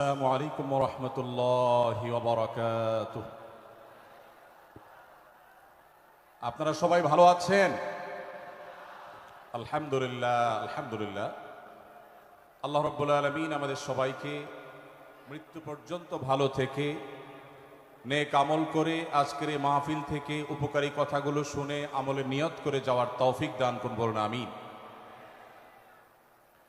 السلام عليكم ورحمة الله وبركاته আপনারা সবাই ভালো আছেন আলহামদুলিল্লাহ আলহামদুলিল্লাহ আল্লাহ রব্বুল আলমিন আমাদের সবাইকে মৃত্যু পর্যন্ত ভালো থেকে নেক আমল করে আজকের এই মাহফিল থেকে উপকারী কথাগুলো শুনে আমলে নিয়ত করে যাওয়ার তৌফিক দান করুন বলুন আমিন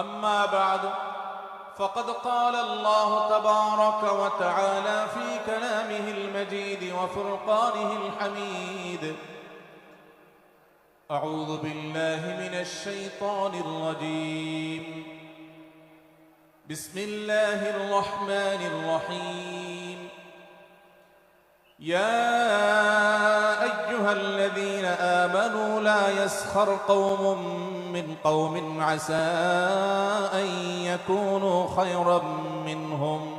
أما بعد فقد قال الله تبارك وتعالى في كلامه المجيد وفرقانه الحميد أعوذ بالله من الشيطان الرجيم. بسم الله الرحمن الرحيم. يا أيها الذين آمنوا لا يسخر قوم من قوم عسى أن يكونوا خيرا منهم.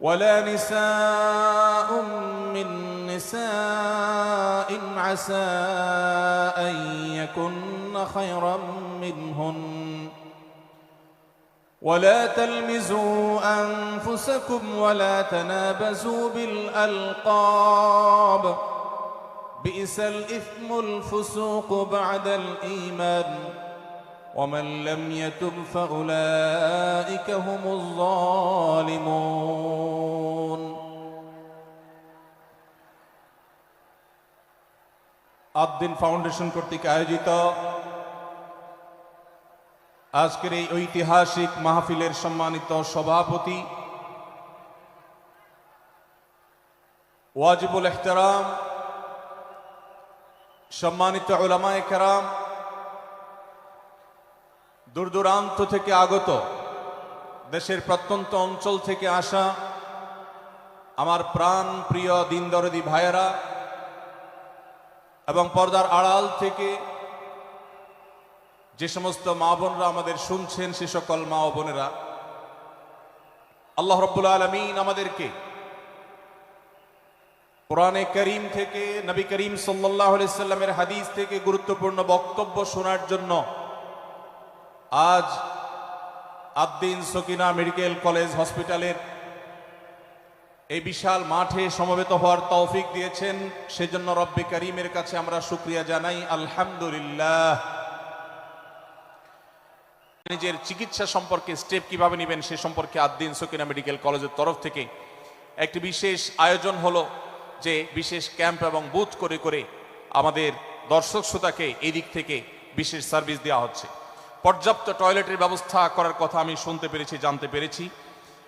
ولا نساء من نساء عسى أن يكن خيرا منهن. ولا تلمزوا أنفسكم ولا تنابزوا بالألقاب. بئس الإثم الفسوق بعد الإيمان ومن لم يتب فأولئك هم الظالمون আদ্দিন ফাউন্ডেশন কর্তৃক আয়োজিত আজকের এই ঐতিহাসিক মাহফিলের সম্মানিত সভাপতি ওয়াজিবুল এহতারাম সম্মানিত ওলামায় কেরাম দূর দূরান্ত থেকে আগত, দেশের প্রত্যন্ত অঞ্চল থেকে আসা আমার প্রাণ প্রিয় দিনদরদি ভাইয়েরা এবং পর্দার আড়াল থেকে যে সমস্ত মা বোনরা আমাদের শুনছেন, সে সকল মা বোনেরা, আল্লাহ রব্বুল আলমিন আমাদেরকে কোরআনে করিম থেকে, নবী করিম সাল্লাহ সাল্লামের হাদিস থেকে গুরুত্বপূর্ণ বক্তব্য শোনার জন্য আজ আদ্দিন সকিনা মেডিকেল কলেজ হসপিটালের এই বিশাল মাঠে সমবেত হওয়ার তৌফিক দিয়েছেন। সেজন্য রব্বে করিমের কাছে আমরা শুক্রিয়া জানাই। আলহামদুলিল্লাহ। নিজের চিকিৎসা সম্পর্কে স্টেপ কীভাবে নেবেন সে সম্পর্কে আদ্দিন সকিনা মেডিকেল কলেজের তরফ থেকে একটি বিশেষ আয়োজন হলো যে বিশেষ ক্যাম্প এবং বুথ করে করে আমাদের দর্শক শ্রোতাকে এই দিক থেকে বিশেষ সার্ভিস দেওয়া হচ্ছে। পর্যাপ্ত টয়লেটের ব্যবস্থা করার কথা আমি শুনতে পেরেছি, জানতে পেরেছি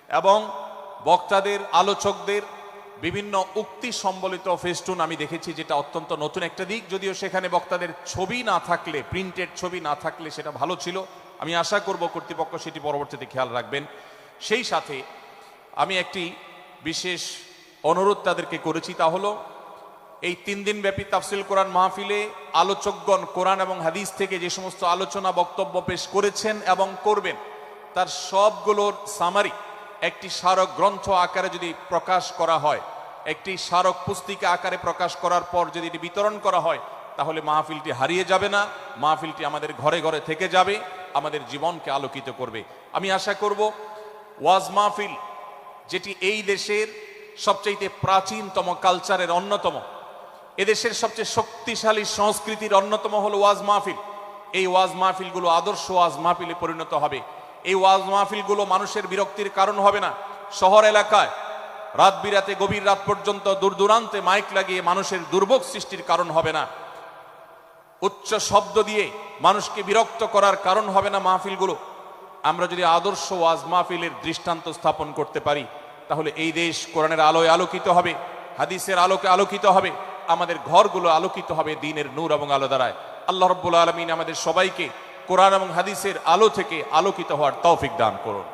এবং বক্তাদের, আলোচকদের বিভিন্ন উক্তি সম্বলিত ফেস্টুন আমি দেখেছি যেটা অত্যন্ত নতুন একটা দিক। যদিও সেখানে বক্তাদের ছবি না থাকলে, প্রিন্টেড ছবি না থাকলে সেটা ভালো ছিল। আমি আশা করব কর্তৃপক্ষ সেটি পরবর্তীতে খেয়াল রাখবেন। সেই সাথে আমি একটি বিশেষ অনুরোধ তাদেরকে করেছি তা হলো, এই তিন দিন ব্যাপী তাফসিল কোরআন মাহফিলে আলোচকগণ কোরআন এবং হাদিস থেকে যে সমস্ত আলোচনা, বক্তব্য পেশ করেছেন এবং করবেন, তার সবগুলোর সামারি একটি স্মারক গ্রন্থ আকারে যদি প্রকাশ করা হয়, একটি স্মারক পুস্তিকা আকারে প্রকাশ করার পর যদি এটি বিতরণ করা হয়, তাহলে মাহফিলটি হারিয়ে যাবে না, মাহফিলটি আমাদের ঘরে ঘরে থেকে যাবে, আমাদের জীবনকে আলোকিত করবে। আমি আশা করব, ওয়াজ মাহফিল যেটি এই দেশের সবচাইতে প্রাচীনতম কালচারের অন্যতম। এদেশের সবচেয়ে শক্তিশালী সংস্কৃতির অন্যতম হল ওয়াজ মাহফিল। এই ওয়াজ মাহফিলগুলো আদর্শ ওয়াজ মাহফিলে পরিণত হবে। এই ওয়াজ মাহফিলগুলো মানুষের বিরক্তির কারণ হবে না। শহর এলাকায় রাত বিরাতে গভীর রাত পর্যন্ত দূর দূরান্তে মাইক লাগিয়ে মানুষের দুর্ভোগ সৃষ্টির কারণ হবে না। উচ্চ শব্দ দিয়ে মানুষকে বিরক্ত করার কারণ হবে না মাহফিলগুলো। আমরা যদি আদর্শ ওয়াজ মাহফিলের দৃষ্টান্ত স্থাপন করতে পারি তাহলে এই দেশ কোরআনের আলোয় আলোকিত হবে, হাদিসের আলোকে আলোকিত হবে, আমাদের ঘরগুলো আলোকিত হবে দিনের নূর এবং আলো দ্বারায়। আল্লাহ রব্বুল আলমিন আমাদের সবাইকে কোরআন এবং হাদিসের আলো থেকে আলোকিত হওয়ার তৌফিক দান করুন।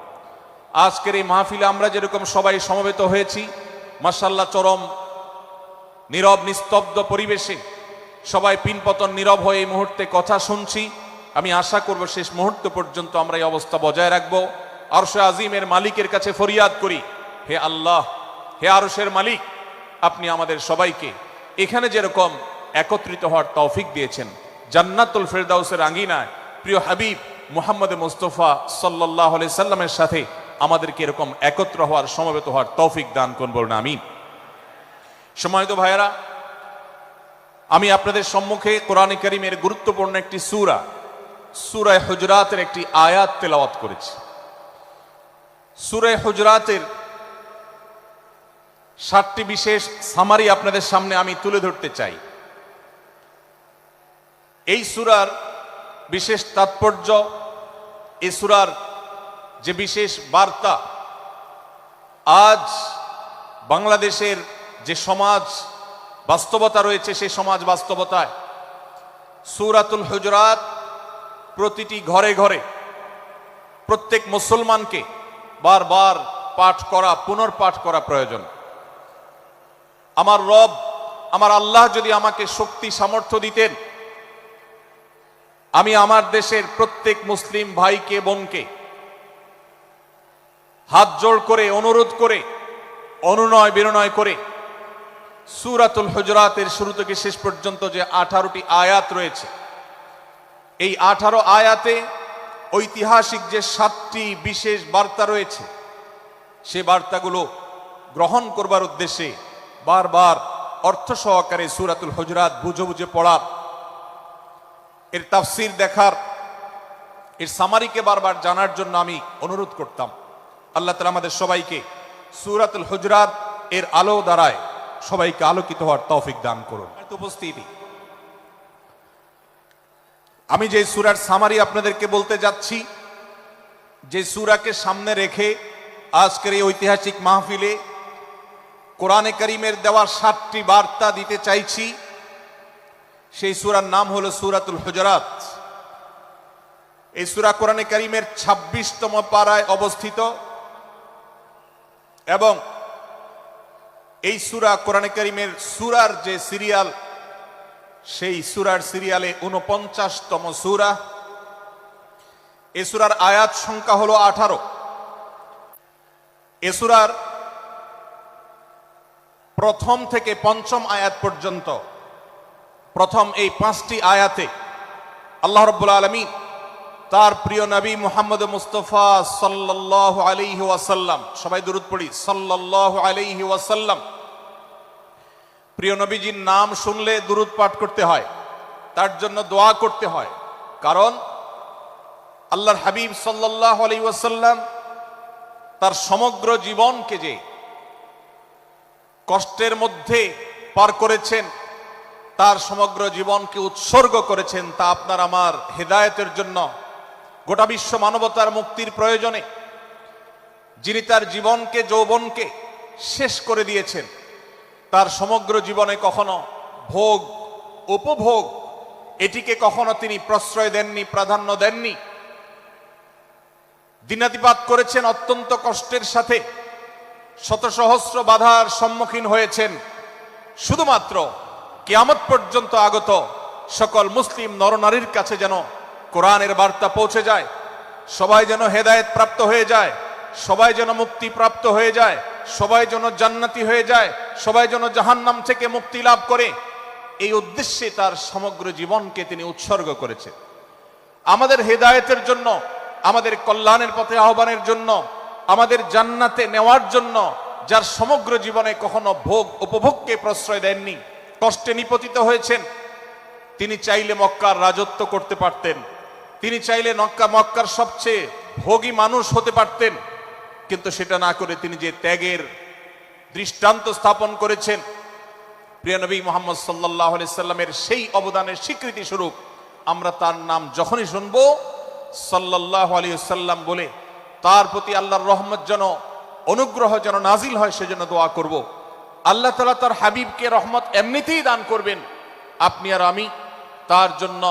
আজকের এই মাহফিলে আমরা যেরকম সবাই সমবেত হয়েছি মাসাল্লাহ চরম, নীরব, নিস্তব্ধ পরিবেশে সবাই পিনপতন, নীরব হয়ে এই মুহূর্তে কথা শুনছি। আমি আশা করব শেষ মুহূর্ত পর্যন্ত আমরা এই অবস্থা বজায় রাখব। আরশে আজিমের মালিকের কাছে ফরিয়াদ করি হে আল্লাহ, হে আরশের মালিক, আপনি আমাদের সবাইকে এখানে যেরকম একত্রিত হওয়ার তৌফিক দিয়েছেন, জান্নাতুল ফেরদাউসের আঙ্গিনায় প্রিয় হাবিব মুহাম্মদ মুস্তফা সাল্লাহ সাল্লামের সাথে আমাদেরকে এরকম একত্র হওয়ার, সমবেত হওয়ার তৌফিক দান করুন বলুন, আমিন। সময়ত ভাইয়েরা, আমি আপনাদের সম্মুখে কোরআনে করিমের গুরুত্বপূর্ণ একটি সুরা, সূরায় হজরাতের একটি আয়াত তেলাওয়াত করেছি। সূরায় হুজরাতের সাতটি বিশেষ সামারি আপনাদের সামনে আমি তুলে ধরতে চাই। এই সূরার বিশেষ তাৎপর্য, এই সূরার যে বিশেষ বার্তা, আজ বাংলাদেশের যে সমাজ বাস্তবতা রয়েছে, সেই সমাজ বাস্তবতায় সুরাতুল হুজরাত প্রতিটি ঘরে ঘরে প্রত্যেক মুসলমানকে বারবার পাঠ করা, পুনর্পাঠ করা প্রয়োজন। আমার রব, আমার আল্লাহ যদি আমাকে শক্তি, সামর্থ্য দিতেন, আমি আমার দেশের প্রত্যেক মুসলিম ভাইকে, বোনকে হাত জোড় করে, অনুরোধ করে, অনুনয় বিনয় করে সুরাতুল হজরাতের শুরু থেকে শেষ পর্যন্ত যে আঠারোটি আয়াত রয়েছে, এই আঠারো আয়াতে ঐতিহাসিক যে সাতটি বিশেষ বার্তা রয়েছে, সে বার্তাগুলো গ্রহণ করবার উদ্দেশ্যে বারবার অর্থ সহকারে সুরাতুল হুজরাত বুঝে বুঝে পড়ার। এর তাফসির দেখার এর সামারিকে বারবার জানার জন্য আমি অনুরোধ করতাম। আল্লাহ তালা আমাদের সবাইকে সুরাতুল হুজরাত এর আলো দ্বারায় সবাইকে আলোকিত হওয়ার তৌফিক দান করুন। উপস্থিতি। আমি যে সুরার সামারি আপনাদেরকে বলতে যাচ্ছি যে সুরাকে সামনে রেখে আজকের এই ঐতিহাসিক মাহফিলে কোরআনে করিমের দেওয়া সাতটি বার্তা দিতে চাইছি। সেই সুরার নাম হলো সুরাতুল হুজরাত। এই সুরা কোরআনে করিমের ছাব্বিশতম পাড়ায় অবস্থিত এবং এই সুরা কোরআনে করিমের সুরার যে সিরিয়াল, সেই সুরার সিরিয়ালে উনপঞ্চাশতম সুরা। এ সুরার আয়াত সংখ্যা হলো আঠারো। এ সুরার প্রথম থেকে পঞ্চম আয়াত পর্যন্ত, প্রথম এই পাঁচটি আয়াতে আল্লাহ রব্বুল আলমী তার প্রিয় নবী মুহাম্মদ মুস্তফা সাল্লাহ আলাইহি ওয়াসাল্লাম, সবাই দূরত পড়ি সাল্লাহ আলাইহি ওয়াসাল্লাম, প্রিয় নবীজির নাম শুনলে দুরুদ পাঠ করতে হয়, তার জন্য দোয়া করতে হয়, কারণ আল্লাহর হাবিব সাল্লাহ আলাই ওয়াসাল্লাম তার সমগ্র জীবনকে যে কষ্টের মধ্যে পার করেছেন, তার সমগ্র জীবনকে উৎসর্গ করেছেন, তা আপনার আমার হেদায়তের জন্য। গোটা বিশ্ব মানবতার মুক্তির প্রয়োজনে যিনি তার জীবনকে, যৌবনকে শেষ করে দিয়েছেন, তার সমগ্র জীবনে কখনো ভোগ, উপভোগ, এটিকে কখনো তিনি প্রশ্রয় দেননি, প্রাধান্য দেননি। দিনাতিপাত করেছেন অত্যন্ত কষ্টের সাথে। শত সহস্র বাধার সম্মুখীন হয়েছেন। শুধুমাত্র কিয়ামত পর্যন্ত আগত সকল মুসলিম নরনারীর কাছে যেন কোরআনের বার্তা পৌঁছে যায়, সবাই যেন হেদায়েত প্রাপ্ত হয়ে যায়, সবাই যেন মুক্তি প্রাপ্ত হয়ে যায়, সবাই যেন জান্নাতি হয়ে যায়, সবাই যেন জাহান্নাম থেকে মুক্তি লাভ করে, এই উদ্দেশ্যে তার সমগ্র জীবনকে তিনি উৎসর্গ করেছেন। আমাদের হেদায়েতের জন্য, আমাদের কল্যাণের পথে আহ্বানের জন্য আমাদের জান্নাতে নেওয়ার জন্য যার সমগ্র জীবনে কখনো ভোগ উপভোগকে প্রশ্রয় দেননি, কষ্টে নিপতিত হয়েছেন। তিনি চাইলে মক্কার রাজত্ব করতে পারতেন, তিনি চাইলে মক্কা, মক্কার সবচেয়ে ভোগী মানুষ হতে পারতেন, কিন্তু সেটা না করে তিনি যে ত্যাগের দৃষ্টান্ত স্থাপন করেছেন। প্রিয় নবী মোহাম্মদ সাল্লাহ সাল্লামের সেই অবদানের স্বীকৃতি স্বরূপ আমরা তার নাম যখনই শুনব সাল্লাহ আলী সাল্লাম বলে তার প্রতি আল্লাহর রহমত যেন, অনুগ্রহ যেন নাজিল হয়, সেজন্য দোয়া করব। আল্লাহ তালা তার হাবিবকে রহমত এমনিতেই দান করবেন। আপনি আর আমি তার জন্য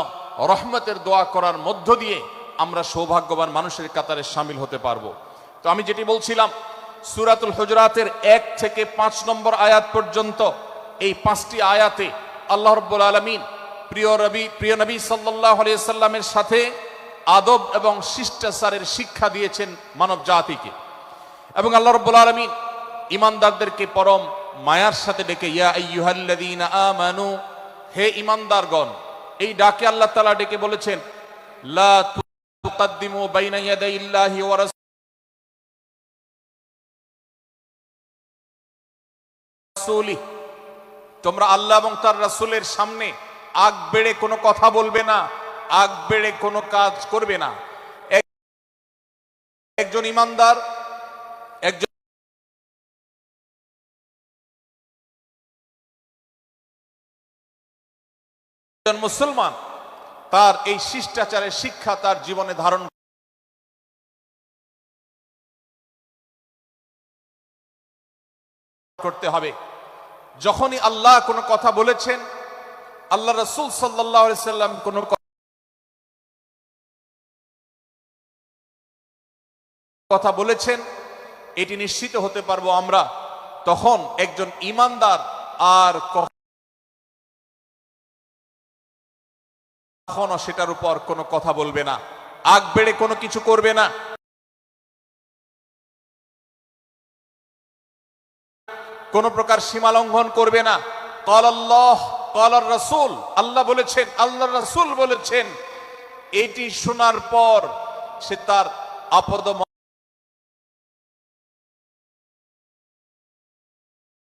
রহমতের দোয়া করার মধ্য দিয়ে আমরা সৌভাগ্যবান মানুষের কাতারে সামিল হতে পারব। তো আমি যেটি বলছিলাম, সুরাতুল হুজরাতের এক থেকে পাঁচ নম্বর আয়াত পর্যন্ত এই পাঁচটি আয়াতে আল্লাহ রব্বুল আলমিন প্রিয় রবি, প্রিয় নবী সাল্লাহ আলিয়া সাল্লামের সাথে আদব এবং শিষ্টাচারের শিক্ষা দিয়েছেন মানব জাতিকে এবং আল্লাহ রব্বুল আলমিন ইমানদারদেরকে পরম মায়ার সাথে ডেকে, ইয়া হে ইমানদারগণ এই ডাকে আল্লাহ তালা ডেকে বলেছেন, লা বাইনা তোমরা আল্লাহ এবং তার রাসূলের সামনে আগ বেড়ে কোনো কথা বলবে না। আগ বেড়ে কোনো কাজ করবে না। একজন ইমানদার, একজন মুসলমান, তার এই শিষ্টাচারের শিক্ষা তার জীবনে ধারণ করতে হবে। যখনই আল্লাহ কোনো কথা বলেছেন, আল্লাহ রসুল সাল্লাহ সাল্লাম কোনো কথা বলেছেন, এটি নিশ্চিত হতে পারব আমরা, তখন একজন ইমানদার আর কখনো সেটার উপর কোনো কথা বলবে না, আগ বেড়ে কোনো কিছু করবে না। কোন প্রকার সীমা লঙ্ঘন করবে না। কল আল্লাহ কল রসুল, আল্লাহ বলেছেন, আল্লাহ রসুল বলেছেন, এটি শোনার পর সে তার আপদ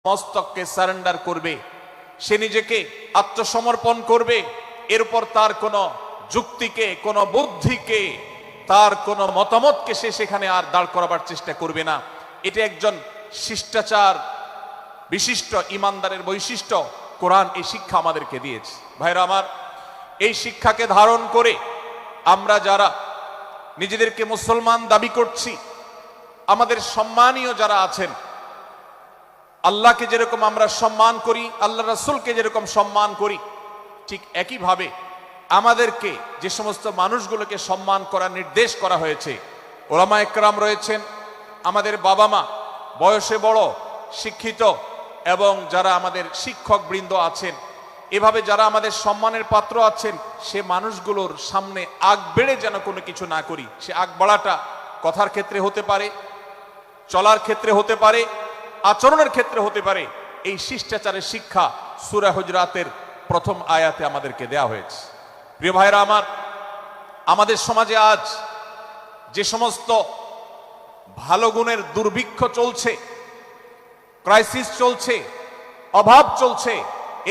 মস্তককে সারেন্ডার করবে। সে নিজেকে আত্মসমর্পণ করবে। এর উপর তার কোনো যুক্তিকে, কোনো বুদ্ধিকে, তার কোনো মতামতকে সে সেখানে আর দাঁড় করাবার চেষ্টা করবে না। এটা একজন শিষ্টাচার বিশিষ্ট, ইমানদারের বৈশিষ্ট্য। কোরআন এই শিক্ষা আমাদেরকে দিয়েছে। ভাইরা আমার, এই শিক্ষাকে ধারণ করে আমরা যারা নিজেদেরকে মুসলমান দাবি করছি, আমাদের সম্মানীয় যারা আছেন আল্লাহকে যেরকম আমরা সম্মান করি আল্লাহ রাসূলকে যেরকম সম্মান করি, ঠিক একইভাবে আমাদেরকে যে সমস্ত মানুষগুলোকে সম্মান করার নির্দেশ করা হয়েছে, ওলামা একরাম রয়েছেন, আমাদের বাবা মা বয়সে বড়, শিক্ষিত এবং যারা আমাদের শিক্ষক বৃন্দ আছেন, এভাবে যারা আমাদের সম্মানের পাত্র আছেন, সে মানুষগুলোর সামনে আগ বেড়ে যেন কোনো কিছু না করি, সে আগ বাড়াটা কথার ক্ষেত্রে হতে পারে, চলার ক্ষেত্রে হতে পারে আচরণের ক্ষেত্রে হতে পারে। এই শিষ্টাচারের শিক্ষা সুরা হুজরাতের প্রথম আয়াতে আমাদেরকে দেয়া হয়েছে। প্রিয় ভাইরা আমার, আমাদের সমাজে আজ যে সমস্ত ভালো গুণের দুর্ভিক্ষ চলছে ক্রাইসিস চলছে, অভাব চলছে,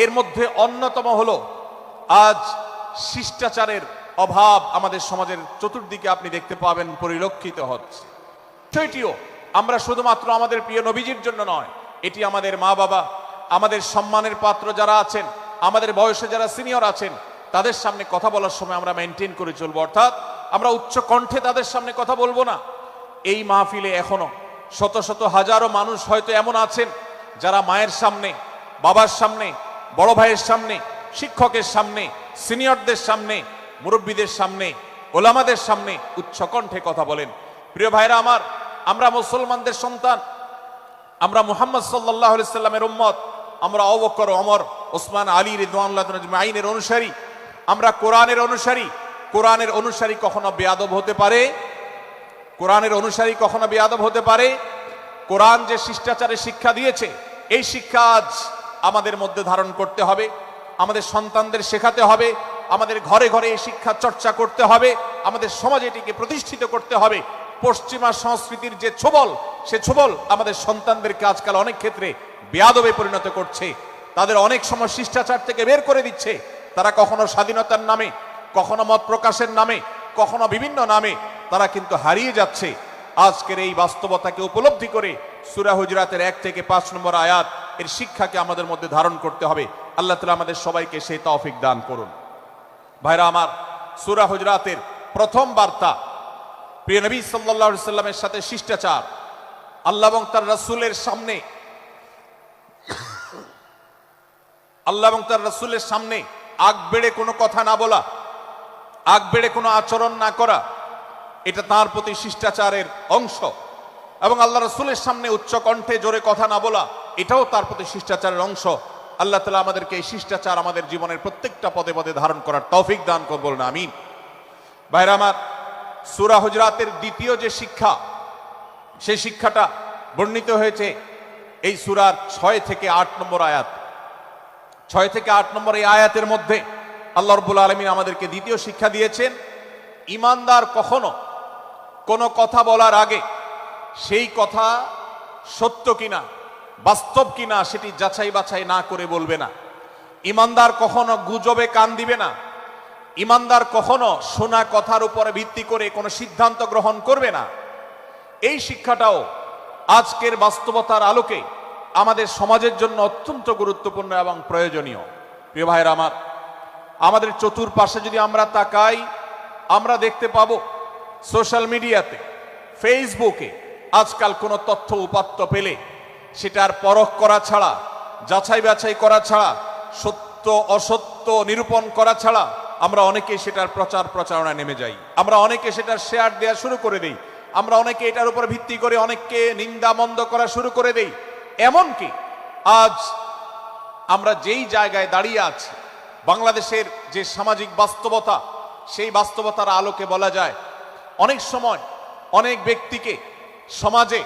এর মধ্যে অন্যতম হলো আজ শিষ্টাচারের অভাব আমাদের সমাজের চতুর্দিকে আপনি দেখতে পাবেন, পরিলক্ষিত হচ্ছে। বিষয়টিও আমরা শুধুমাত্র আমাদের প্রিয় নবীজির জন্য নয়, এটি আমাদের মা বাবা, আমাদের সম্মানের পাত্র যারা আছেন, আমাদের বয়সে যারা সিনিয়র আছেন, তাদের সামনে কথা বলার সময় আমরা মেনটেন করে চলবো। অর্থাৎ আমরা উচ্চ কণ্ঠে তাদের সামনে কথা বলব না। এই মাহফিলে এখনও শত শত হাজারো মানুষ হয়তো এমন আছেন, যারা মায়ের সামনে, বাবার সামনে, বড় ভাইয়ের সামনে, শিক্ষকের সামনে, সিনিয়রদের সামনে, মুরব্বীদের সামনে, ওলামাদের সামনে উচ্চ কণ্ঠে কথা বলেন। প্রিয় ভাইরা আমার আমরা মুসলমানদের সন্তান, আমরা মুহাম্মদ সাল্লাহ সাল্লামের উম্মত, আমরা অবকর অমর ওসমান, আলী রিদওয়ানুল্লাহ আইনের অনুসারী, আমরা কোরআনের অনুসারী। কোরআনের অনুসারী কখনো বেয়াদব হতে পারে? কোরআনের অনুসারী কখনো বেয়াদব হতে পারে? কোরআন যে শিষ্টাচারে শিক্ষা দিয়েছে, এই শিক্ষা আজ আমাদের মধ্যে ধারণ করতে হবে, আমাদের সন্তানদের শেখাতে হবে, আমাদের ঘরে ঘরে এই শিক্ষা চর্চা করতে হবে, আমাদের সমাজ এটিকে প্রতিষ্ঠিত করতে হবে। পশ্চিমা সংস্কৃতির যে ছোবল, সে ছোবল আমাদের সন্তানদেরকে আজকাল অনেক ক্ষেত্রে বেয়াদবে পরিণত করছে। তাদের অনেক সময় শিষ্টাচার থেকে বের করে দিচ্ছে। তারা কখনো স্বাধীনতার নামে, কখনো মত প্রকাশের নামে, কখনো বিভিন্ন নামে তারা কিন্তু হারিয়ে যাচ্ছে। আজকের এই বাস্তবতাকে উপলব্ধি করে সুরা হুজরাতের এক থেকে পাঁচ নম্বর আয়াত এর শিক্ষাকে আমাদের মধ্যে ধারণ করতে হবে। আল্লাহ তালা আমাদের সবাইকে সেই তৌফিক দান করুন। ভাইরা আমার সুরা হুজরাতের প্রথম বার্তা প্রিয় নবী সাল্লাল্লাহু সাল্লামের সাথে শিষ্টাচার। আল্লাহ এবং তার রাসূলের সামনে। আল্লাহ এবং তার রাসূলের সামনে আগ বেড়ে কোনো কথা না বলা, আগ বেড়ে কোনো আচরণ না করা, এটা তার প্রতি শিষ্টাচারের অংশ। এবং আল্লাহ রসুলের সামনে উচ্চ কণ্ঠে জোরে কথা না বলা, এটাও তার প্রতি শিষ্টাচারের অংশ। আল্লাহ তালা আমাদেরকে এই শিষ্টাচার আমাদের জীবনের প্রত্যেকটা পদে পদে ধারণ করার তৌফিক দান করব না আমিন। ভাইরা আমার সুরা হুজরাতের দ্বিতীয় যে শিক্ষা, সেই শিক্ষাটা বর্ণিত হয়েছে এই সুরার ছয় থেকে আট নম্বর আয়াত। ছয় থেকে আট নম্বর এই আয়াতের মধ্যে আল্লাহ রব্বুল আলমিন আমাদেরকে দ্বিতীয় শিক্ষা দিয়েছেন, ইমানদার কখনো কোনো কথা বলার আগে সেই কথা সত্য কিনা, বাস্তব কিনা সেটি যাচাই বাছাই না করে বলবে না। ইমানদার কখনো গুজবে কান দিবে না ইমানদার কখনো শোনা কথার উপরে ভিত্তি করে কোনো সিদ্ধান্ত গ্রহণ করবে না। এই শিক্ষাটাও আজকের বাস্তবতার আলোকে আমাদের সমাজের জন্য অত্যন্ত গুরুত্বপূর্ণ এবং প্রয়োজনীয়। প্রিয় ভাইয়ের আমার, আমাদের চতুর্পাশে যদি আমরা তাকাই, আমরা দেখতে পাবো সোশ্যাল মিডিয়াতে, ফেসবুকে আজকাল কোনো তথ্য উপাত্ত পেলে সেটার পরখ করা ছাড়া যাচাই বাছাই করা ছাড়া সত্য অসত্য নিরূপণ করা ছাড়া আমরা অনেকে সেটার প্রচার প্রচারণায় নেমে যাই। আমরা অনেকে সেটার শেয়ার দেওয়া শুরু করে দেই। আমরা অনেকে এটার উপর ভিত্তি করে অনেককে নিন্দা মন্দ করা শুরু করে দেই। এমনকি আজ আমরা যেই জায়গায় দাঁড়িয়ে আছি, বাংলাদেশের যে সামাজিক বাস্তবতা, সেই বাস্তবতার আলোকে বলা যায়, অনেক সময় অনেক ব্যক্তিকে সমাজে,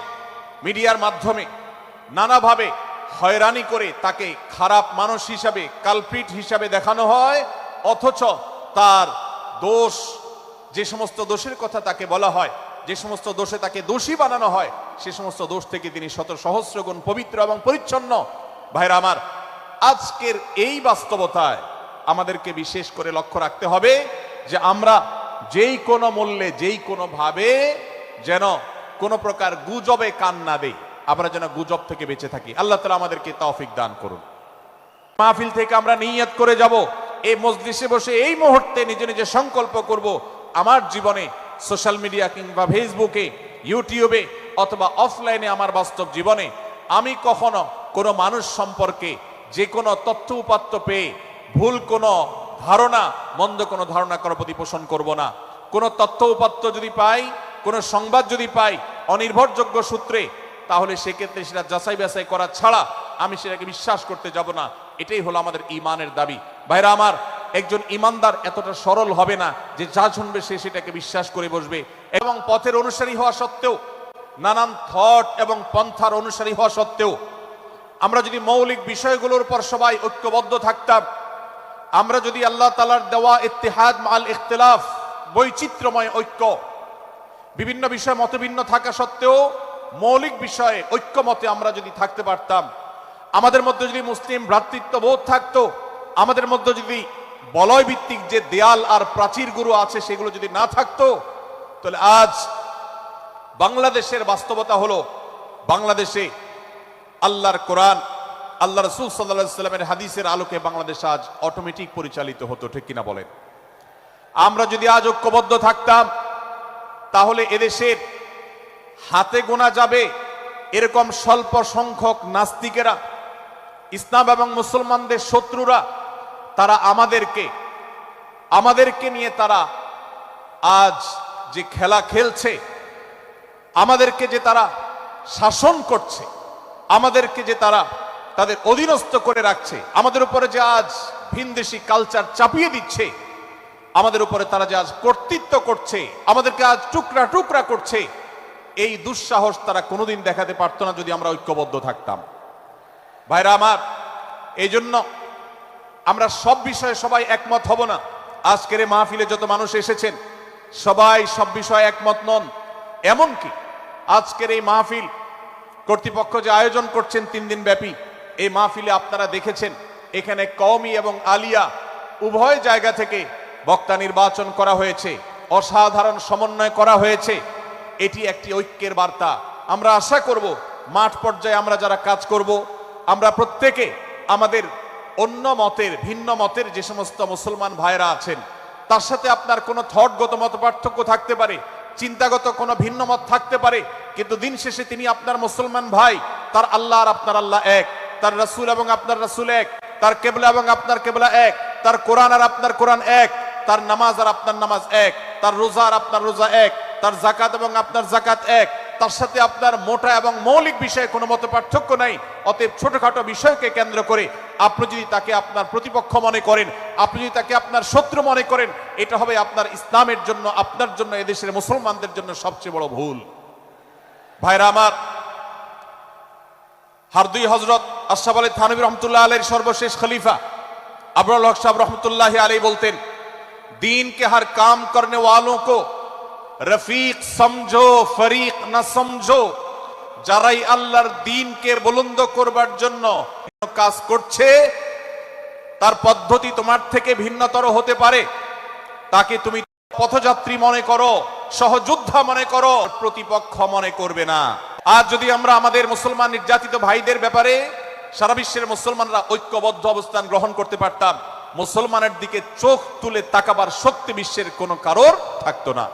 মিডিয়ার মাধ্যমে নানাভাবে হয়রানি করে তাকে খারাপ মানুষ হিসাবে, কালপ্রিট হিসাবে দেখানো হয় অথচ তার দোষ, যে সমস্ত দোষের কথা তাকে বলা হয়, যে সমস্ত দোষে তাকে দোষী বানানো হয়, সে সমস্ত দোষ থেকে তিনি শত সহস্র গুণ পবিত্র এবং পরিচ্ছন্ন। ভাইরা আমার, আজকের এই বাস্তবতায় আমাদেরকে বিশেষ করে লক্ষ্য রাখতে হবে যে আমরা যেই কোনো মূল্যে, যেই কোনো ভাবে যেন কোনো প্রকার গুজবে কান না দেই, আমরা যেন গুজব থেকে বেঁচে থাকি। আল্লাহ তালা আমাদেরকে তৌফিক দান করুন। মাহফিল থেকে আমরা নিয়ত করে যাব। এই মজলিসে বসে এই মুহূর্তে নিজে নিজে সংকল্প করব আমার জীবনে সোশ্যাল মিডিয়া কিংবা ফেসবুকে, ইউটিউবে অথবা অফলাইনে আমার বাস্তব জীবনে আমি কখনো কোনো মানুষ সম্পর্কে যে কোনো তথ্য উপাত্ত পেয়ে ভুল কোনো ধারণা, মন্দ কোনো ধারণা করার প্রতি পোষণ করব না। কোনো তথ্য উপাত্ত যদি পাই, কোনো সংবাদ যদি পাই, অনির্ভরযোগ্য সূত্রে, তাহলে সেক্ষেত্রে সেটা যাচাই বাছাই করা ছাড়া আমি সেটাকে বিশ্বাস করতে যাব না। এটাই হলো আমাদের ইমানের দাবি। ভাইরা আমার, একজন ইমানদার এতটা সরল হবে না যে যা শুনবে সে সেটাকে বিশ্বাস করে বসবে। এবং পথের অনুসারী হওয়া সত্ত্বেও, নানান থট এবং পন্থার অনুসারী হওয়া সত্ত্বেও, আমরা যদি মৌলিক বিষয়গুলোর পর সবাই ঐক্যবদ্ধ থাকতাম, আমরা যদি আল্লাহ তালার দেওয়া ইত্তেহাদ মাল ইখতলাফ, বৈচিত্র্যময় ঐক্য, বিভিন্ন বিষয় মতভিন্ন থাকা সত্ত্বেও, মৌলিক বিষয়ে ঐক্যমতে আমরা যদি থাকতে পারতাম, আমাদের মধ্যে যদি মুসলিম ভ্রাতৃত্ববোধ থাকতো আমাদের মধ্যে যদি বলয় ভিত্তিক যে দেয়াল আর প্রাচীর গুরু আছে, সেগুলো যদি না থাকতো, তাহলে আজ বাংলাদেশের বাস্তবতা হলো বাংলাদেশে আল্লাহর কোরআন, আল্লাহ রসুল সাল্লাহ সাল্লামের হাদিসের আলোকে বাংলাদেশ আজ অটোমেটিক পরিচালিত হতো, ঠিক কিনা বলেন? আমরা যদি আজ ঐক্যবদ্ধ থাকতাম, তাহলে এদেশের হাতে গোনা যাবে এরকম স্বল্প সংখ্যক নাস্তিকেরা, ইসলাম এবং মুসলমানদের শত্রুরা তারা আমাদেরকে আমাদেরকে নিয়ে তারা আজ যে খেলা খেলছে, আমাদেরকে যে তারা শাসন করছে, আমাদেরকে যে তারা তাদের অধীনস্থ করে রাখছে, আমাদের উপরে যে আজ ভিনদেশি কালচার চাপিয়ে দিচ্ছে, আমাদের উপরে তারা যে আজ কর্তৃত্ব করছে, আমাদেরকে আজ টুকরা টুকরা করছে, এই দুঃসাহস তারা কোনোদিন দেখাতে পারতো না যদি আমরা ঐক্যবদ্ধ থাকতাম। ভাইরা আমার এই জন্য আমরা সব বিষয়ে সবাই একমত হব না। আজকের এই মাহফিলে যত মানুষ এসেছেন, সবাই সব বিষয়ে একমত নন। এমনকি আজকের এই মাহফিল কর্তৃপক্ষ যে আয়োজন করছেন তিন দিন ব্যাপী, এই মাহফিলে আপনারা দেখেছেন, এখানে কওমি এবং আলিয়া উভয় জায়গা থেকে বক্তা নির্বাচন করা হয়েছে, অসাধারণ সমন্বয় করা হয়েছে। এটি একটি ঐক্যের বার্তা। আমরা আশা করব, মাঠ পর্যায়ে আমরা যারা কাজ করব, আমরা প্রত্যেকে আমাদের অন্য মতের, ভিন্ন মতের যে সমস্ত মুসলমান ভাইরা আছেন, তার সাথে আপনার কোনো থটগত মত পার্থক্য থাকতে পারে, চিন্তাগত কোনো ভিন্ন মত থাকতে পারে, কিন্তু দিন শেষে তিনি আপনার মুসলমান ভাই, তার আল্লাহ আর আপনার আল্লাহ এক, তার রাসূল এবং আপনার রাসূল এক, তার কেবলা এবং আপনার কেবলা এক, তার কোরআন আর আপনার কোরআন এক, তার নামাজ আর আপনার নামাজ এক, তার রোজা আর আপনার রোজা এক, তার জাকাত এবং আপনার জাকাত এক তার সাথে আপনার মোটা এবং মৌলিক বিষয়ে কোনো মতো পার্থক্য নাই। অতএব ছোটোখাটো বিষয়কে কেন্দ্র করে আপনি যদি তাকে আপনার প্রতিপক্ষ মনে করেন, আপনি যদি তাকে আপনার শত্রু মনে করেন, এটা হবে আপনার ইসলামের জন্য, আপনার জন্য এদেশের মুসলমানদের জন্য সবচেয়ে বড় ভুল। ভাইরা আমার, হারদুই হজরত আশাফ আলী থানবী রহমতুল্লাহ আলের সর্বশেষ খলিফা আবরুল হক সাহেব রহমতুল্লাহ আলী বলতেন, দিনকে হার কাম করনে ওয়ালো কো রফিক সমঝো, ফরিক না সমঝো, যারাই আল্লাহর দিনকে বুলন্দ করবার জন্য কাজ করছে, তার পদ্ধতি তোমার থেকে ভিন্নতর হতে পারে। তাকে তুমি পথযাত্রী মনে করো, সহযোদ্ধা মনে করো, প্রতিপক্ষ মনে করবে না। আর যদি আমরা আমাদের মুসলমান নির্যাতিত ভাইদের ব্যাপারে সারা বিশ্বের মুসলমানরা ঐক্যবদ্ধ অবস্থান গ্রহণ করতে পারতাম, মুসলমানের দিকে চোখ তুলে তাকাবার শক্তি বিশ্বের কোনো কারোর থাকতো না।